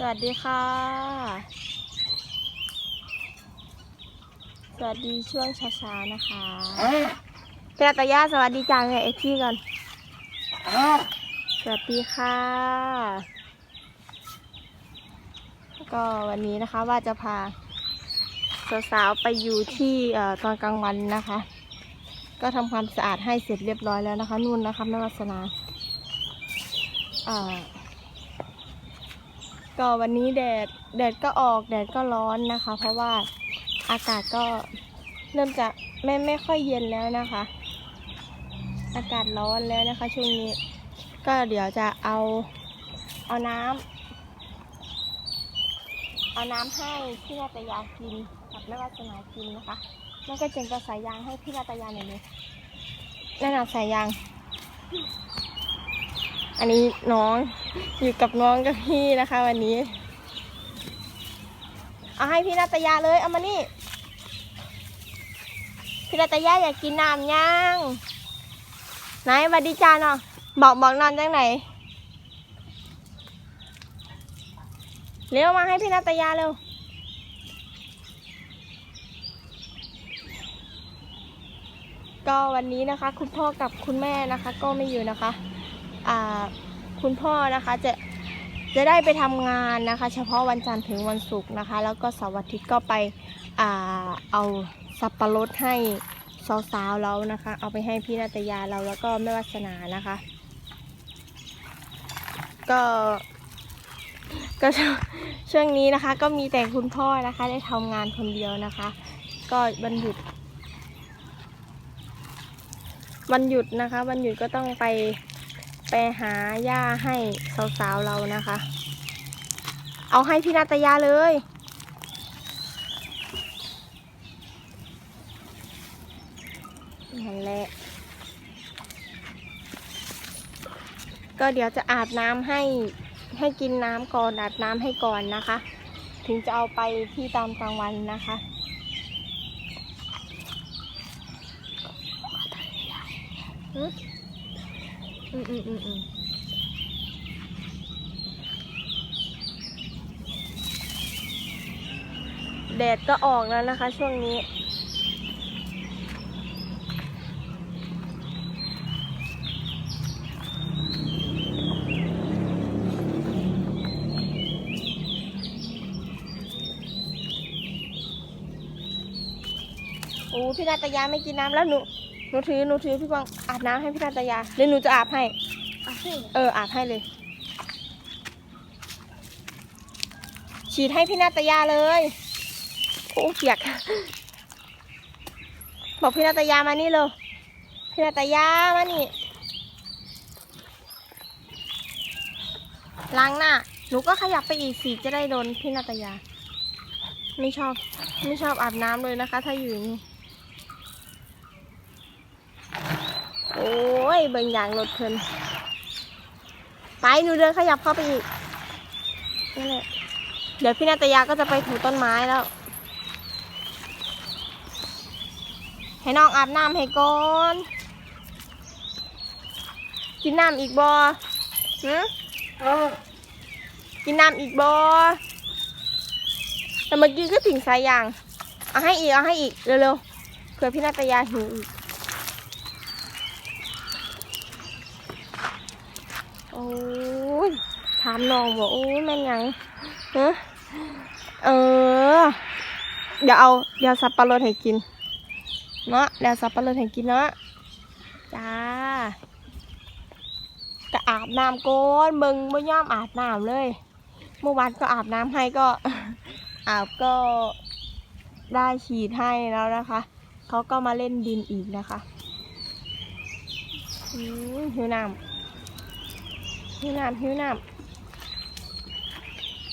สวัสดีค่ะ สวัสดีช่วงช้าๆนะคะเจ้าตายาสวัสดีจังเลยเอ็กซี่ก่อน สวัสดีค่ะ ก็วันนี้นะคะว่าจะพาสาวๆไปอยู่ที่อตอนกลางวันนะคะ ก็ทำความสะอาดให้เสร็จเรียบร้อยแล้วนะคะ นู่นนะคะแม่วัสนาอ่า ก็วันนี้แดดแดดก็ออกแดดก็ร้อนนะคะ เพราะว่าอากาศก็เริ่มจะไม่ไม่ค่อยเย็นแล้วนะคะ อากาศร้อนแล้วนะคะ ช่วงนี้ ก็เดี๋ยวจะเอาเอาน้ำเอาน้ำให้พี่นาตยากินกับแม่วัสนากินนะคะแม่ก็จึงจะใส่ยางให้พี่นาตยาหน่อยเลยนั่นน่ะใส่ยาง อันนี้น้องอยู่กับน้องกับพี่นะคะ วันนี้ เอาให้พี่นาตยาเลยเอามานี่พี่นาตยาอยากกินน้ำย่างไหนวัดดีจาเนาะบอกบอกนอนจังไหนเร็วมาให้พี่นาตยาเร็วก็วันนี้นะคะ คุณพ่อกับคุณแม่นะคะ ก็ไม่อยู่นะคะ คุณพ่อนะคะจะจะได้ไปทำงานนะคะ เฉพาะวันจันทร์ถึงวันศุกร์นะคะ แล้วก็เสาร์อาทิตย์ก็ไปอเอาสับปะรดให้สาวๆเรานะคะ เอาไปให้พี่นาตยาเราแล้วก็แม่วัสนานะคะ ก็ก็ช่วงช่วงนี้นะคะ ก็มีแต่คุณพ่อนะคะ ได้ทำงานคนเดียวนะคะ ก็วันหยุดวันหยุดนะคะวันหยุดก็ต้องไป ไปหาหญ้าให้สาวๆเรานะคะ เอาให้พี่นาตยาเลย นั่นแหละก็เดี๋ยวจะอาบน้ำให้ให้กินน้ำก่อนอาบน้ำให้ก่อนนะคะ ถึงจะเอาไปที่ตามกลางวันนะคะอืม อืมอืมอืมอืมแดดก็ออกแล้วนะคะ ช่วงนี้ โอ้พี่นาตยาไม่กินน้ำแล้วหนู หนูถือหนูถือพี่บังอาบน้ำให้พี่นาตยาหรือหนูจะอาบให้เอออาบให้เลย ฉีดให้พี่นาตยาเลยโอ้เปียก บอกพี่นาตยามานี่เลยพี่นาตยามานี่ล้างหน้าหนูก็ขยับไปอีกสีจะได้โดนพี่นาตยา ไม่ชอบ ไม่ชอบอาบน้ำเลยนะคะ ถ้าอยู่อย่างนี้ โอ้ยเบิ่งอย่างรถเพลินไปหนูเดินขยับเข้าไปอีกนั่นแหละเดี๋ยวพี่นาตยาก็จะไปถูต้นไม้แล้ว ให้น้องอาบน้ำให้ก่อน กินน้ำอีกบอหืกินน้ำอีกบอแต่เมื่อกี้ก็ถึงสายยาง เอาให้อีก เอาให้อีก เร็วๆเผื่อพี่นาตยาหิวอีก โอ้ยถามน้องบอกโอ้ยแม่นยังเออ เดี๋ยวเอาเดี๋ยวสับปะรดให้กิน เนาะเดี๋ยวสับปะรดให้กินเนาะจ้าก็อาบน้ำก่อนเบิ่งไม่ยอมอาบน้ำเลย เมื่อวานก็อาบน้ำให้ก็อาบก็ได้ฉีดให้แล้วนะคะเขาก็มาเล่นดินอีกนะคะหิวน้ำ หิวน้ำหิวน้ำ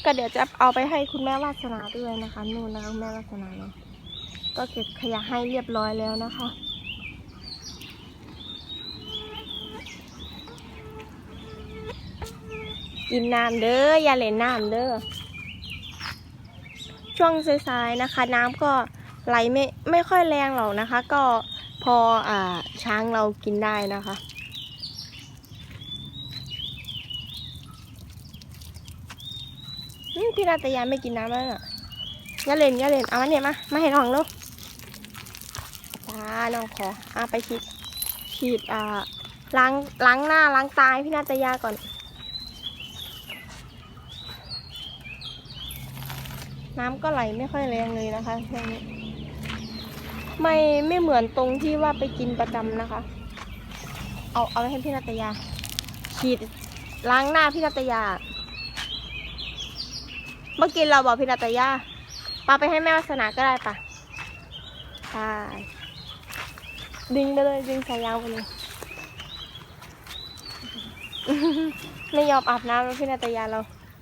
ก็เดี๋ยวจะเอาไปให้คุณแม่วาสนาด้วยนะคะ นู่นนะคะคุณแม่วาสนาเนาะก็เก็บขยะให้เรียบร้อยแล้วนะคะกินน้ำเด้ออย่าเล่นน้ำเด้อช่วงสายๆนะคะ น้ำก็ไหลไม่ไม่ค่อยแรงหรอกนะคะ ก็พออ่าช้างเรากินได้นะคะ หึ ม พี่นาตยาไม่กินน้ำแล้วน่ะยาเล่นยาเล่นเอาอันเนี่ยมามาเห็นห้องลูกจ้าน้องขอเอาไปฉีดฉีดอ่าล้างล้างหน้าล้างตาให้พี่นาตยาก่อน น้ำก็ไหลไม่ค่อยแรงเลยนะคะช่วงนี้ไม่ไม่เหมือนตรงที่ว่าไปกินประจำนะคะ เอาเอาไว้ให้พี่นาตยาฉีดล้างหน้าพี่นาตยา เมื่อกี้เราบอกพี่นาตยาปาไปให้แม่วัสนาก็ได้ปะใช่ดึงไปเลยดึงสายยางไปเลย ไม่ยอมอาบน้ำแล้วพี่นาตยาเรา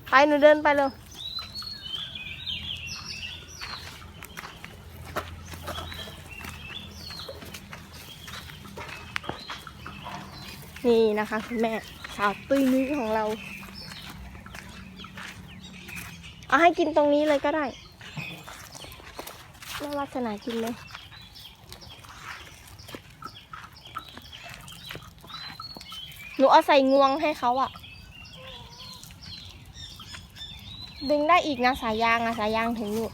ไปหนูเดินไปเลยนี่นะคะคุณแม่สาวตุ้ยนุ้ยของเรา เอาให้กินตรงนี้เลยก็ได้แม่ลักษณะกินไหมหนูเอาใส่งวงให้เขาอะดึงได้อีกนะสายยางอะสายยางถึงอยู่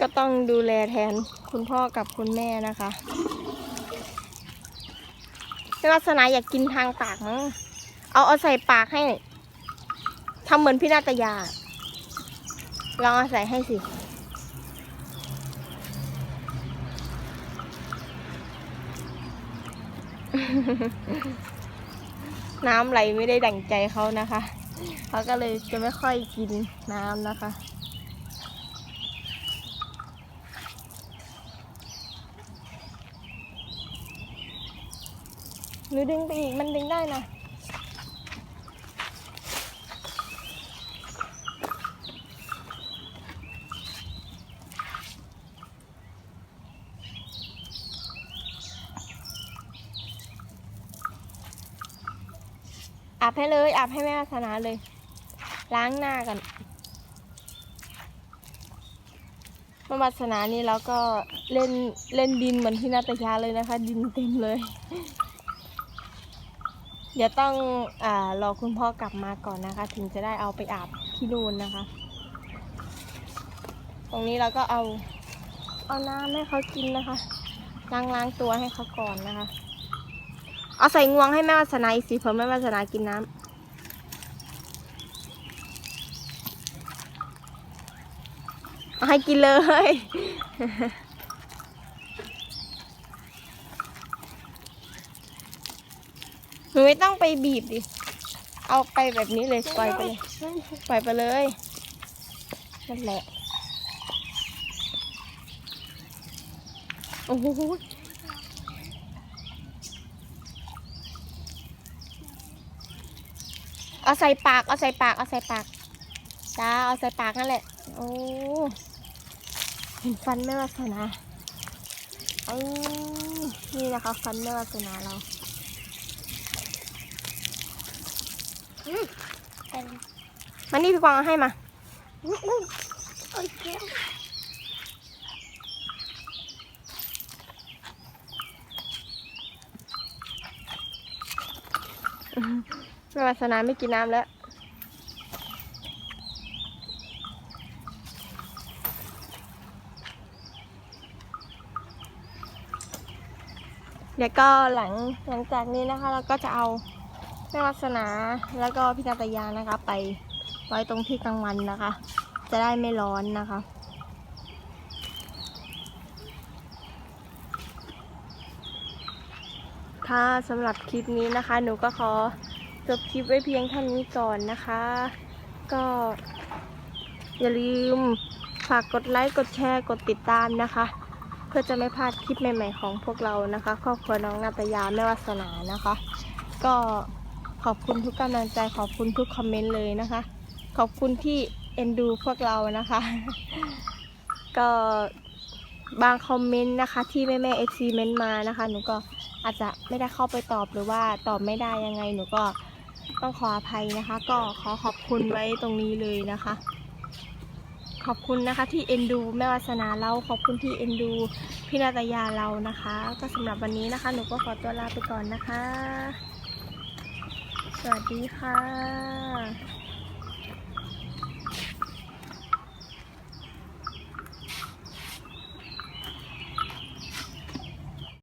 ก็ต้องดูแลแทน คุณพ่อกับคุณแม่นะคะพี่ลักษณะอยากกินทางปากมั้งเอาเอาใส่ปากให้ทำเหมือนพี่นาตยา ลองเอาใส่ให้สิน้ำไหลไม่ได้ดั่งใจเขานะคะ เขาก็เลยจะไม่ค่อยกินน้ำนะคะ หรือดึงไปอีกมันดึงได้นะอาบให้เลยอาบให้แม่วาสนาเลย ล้างหน้ากันแม่วาสนานี่แล้วก็เล่นเล่นดินเหมือนที่นาตยาเลยนะคะ ดินเต็มเลย เดี๋ยวต้องอรอคุณพ่อกลับมาก่อนนะคะ ถึงจะได้เอาไปอาบที่นู่นนะคะ ตรงนี้เราก็เอาเอาน้ำให้เขากินนะคะล้างล้างตัวให้เขาก่อนนะคะ เอาใส่งวงให้แม่วาสนาอีกสิเผื่อแม่วาสนากินน้ำเอาให้กินเลย นูไม่ต้องไปบีบดิ เอาไปแบบนี้เลยปล่อยไปเลยปล่อยไปเลยนั่นแหละโอ้โหเอาใส่ปาก เอาใส่ปาก เอาใส่ปากจ้าเอาใส่ปากนั่นแหละ โอ้เห็นฟันแม่วาสนาเออนี่นะคะ ฟันแม่วาสนาเรา มานี่พี่กวางเอาให้มาแม่วาสนาไม่กินน้ำแล้วเดี๋ยวก็หลังหลังจากนี้นะคะ เราก็จะเอา ม่วาสนาแล้วก็พี่นาตยานะคะ ไปไว้ตรงที่กลางวันนะคะ จะได้ไม่ร้อนนะคะค่ะสำหรับคลิปนี้นะคะ หนูก็ขอจบคลิปไว้เพียงเท่านี้ก่อนนะคะ ก็อย่าลืมฝากกดไลค์ กดแชร์ กดติดตามนะคะ เพื่อจะไม่พลาดคลิปใหม่ ๆ ของพวกเรานะคะ ครอบครัวน้องนาตยาแม่วาสนานะคะ ก็ ขอบคุณทุกกำลังใจขอบคุณทุกคอมเมนต์เลยนะคะ ขอบคุณที่เอ็นดูพวกเรานะคะ ก็บางคอมเมนต์นะคะ ที่แม่แม่เอฟซีเมนต์มานะคะ หนูก็อาจจะไม่ได้เข้าไปตอบหรือว่าตอบไม่ได้ยังไง หนูก็ต้องขออภัยนะคะ ก็ขอขอบคุณไว้ตรงนี้เลยนะคะ ขอบคุณนะคะที่เอ็นดูแม่วาสนาเราขอบคุณที่เอ็นดูพี่นาตยาเรานะคะ ก็สำหรับวันนี้นะคะ หนูก็ขอตัวลาไปก่อนนะคะ วัสดีค่ะ